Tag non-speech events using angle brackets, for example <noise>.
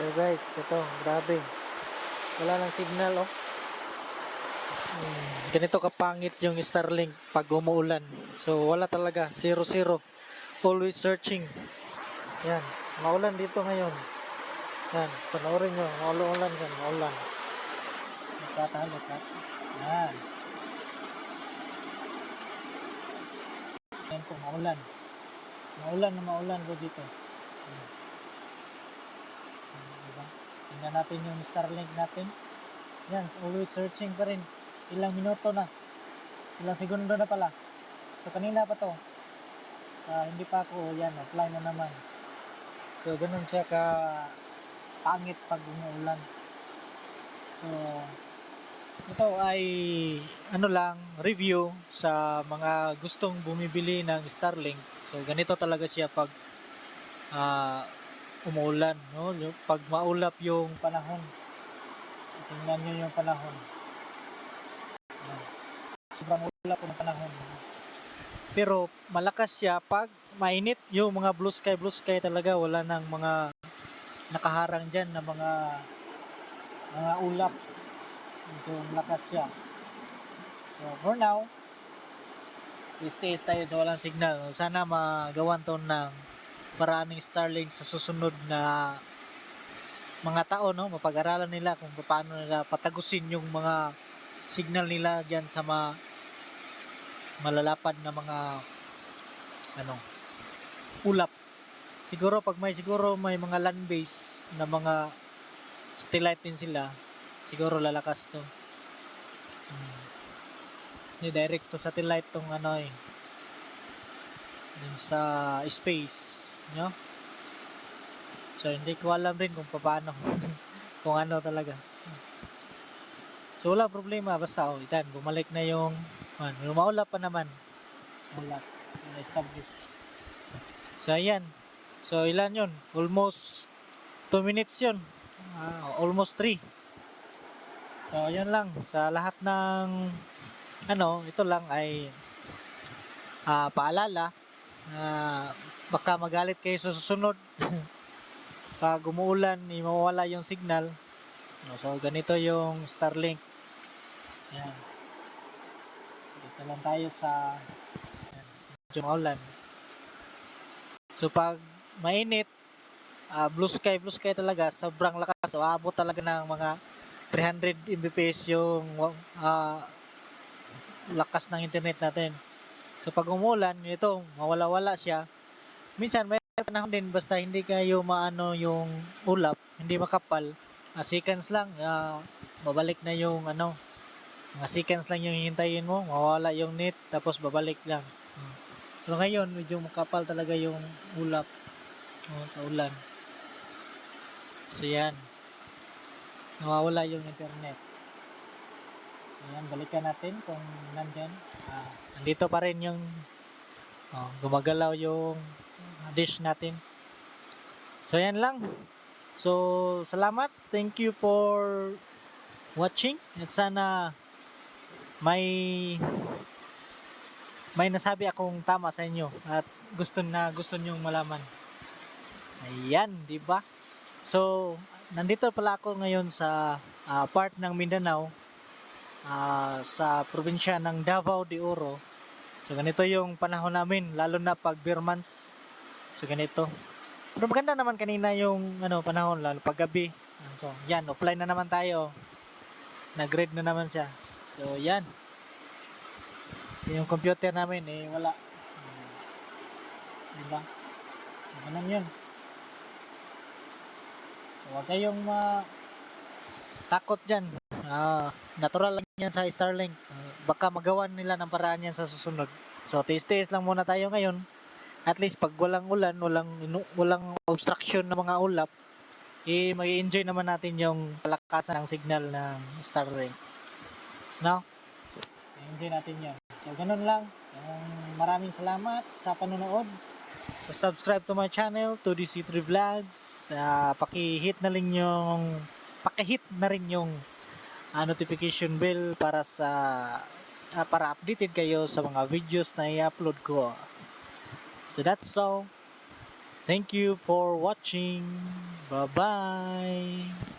So guys, ito, grabe. Wala lang signal, oh. Hmm, ganito kapangit yung Starlink pag umuulan. So wala talaga, zero zero. Always searching. Yan, maulan dito ngayon. Yan, panoorin nyo, maulan yan, maulan. Nagtatalo ka. Yan. Yan po, maulan. Maulan na maulan po dito. Yan. Tingnan natin yung Starlink natin. Yan, always searching pa rin. Ilang minuto na. Ilang segundo na pala. So, kanina pa to. Ah, hindi pa ako, yan, apply na naman. So, ganun siya ka pangit pag umuulan. So, ito ay ano lang, review sa mga gustong bumibili ng Starlink. So, ganito talaga siya pag ah, umuulan, no? Pag maulap yung panahon. Tingnan nyo yung panahon. Sobrang ulap ng panahon. Pero malakas siya pag mainit yung mga blue sky, blue sky talaga wala nang mga nakaharang dyan na mga mga ulap. Ito malakas siya. So for now, stay tayo sa walang signal. Sana magawan to ng maraming Starlink sa susunod na mga tao no? Mapag-aralan nila kung paano nila patagusin yung mga signal nila diyan sa mga malalapad na mga ano ulap. Siguro pag may siguro may mga land base na mga satellite din sila siguro lalakas to. Hmm. Ni direct to satellite tong ano eh dun sa space no? So hindi ko alam rin kung paano <laughs> kung ano talaga. So wala problema. Basta oh itan bumalik na yung man, lumaulap pa naman. Ulap na-establish. So ayan. So ilan yun? Almost 2 minutes yun. Ah, almost 3 so ayan lang. Sa lahat ng ano ito lang ay ah, paalala na baka magalit kayo sa susunod. <laughs> Pag umuulan mawawala yung signal. So ganito yung Starlink. Yan dito lang tayo sa medyo maulan. So pag mainit ah, blue sky blue sky talaga sobrang lakas. So talaga ng mga 300 Mbps yung ah, lakas ng internet natin so pag umulan ito mawala-wala siya. Minsan may panahon din basta hindi kayo maano yung ulap hindi makapal. Uh, seconds lang ah, babalik na yung ano mga seconds lang yung hihintayin mo mawala yung net tapos babalik lang. Hmm. so ngayon medyo makapal talaga yung ulap oh, sa ulan. So yan. Nawawala yung internet Ayan, balikan natin kung nandyan. Ah, nandito pa rin yung oh, gumagalaw yung dish natin. So, yan lang. So, salamat. Thank you for watching. At sana may may nasabi akong tama sa inyo at gusto na gusto niyo malaman. Ayan, di ba? So, nandito pala ako ngayon sa ah, part ng Mindanao ah, sa probinsya ng Davao de Oro. So ganito yung panahon namin lalo na pag beer months. So ganito. Pero maganda naman kanina yung ano panahon lalo pag gabi. So yan, offline na naman tayo. Nag-read na naman siya. So yan. Yung computer namin eh wala. Diba? So ganun yun. So huwag kayong ma takot dyan. Ah, natural lang yan sa Starlink. Ah, baka magawan nila ng paraan yan sa susunod. So, tiis-tiis lang muna tayo ngayon. At least pag walang ulan, walang walang obstruction ng mga ulap, eh mag-enjoy naman natin yung palakasan ng signal ng Starlink. No? enjoy natin yan. So, ganun lang. Um, maraming salamat sa panonood. So, subscribe to my channel, to DC3 Vlogs. Uh, paki-hit na rin yung paki-hit na rin yung ah, notification bell para sa ah, para updated kayo sa mga videos na i-upload ko. So that's all. Thank you for watching. Bye-bye!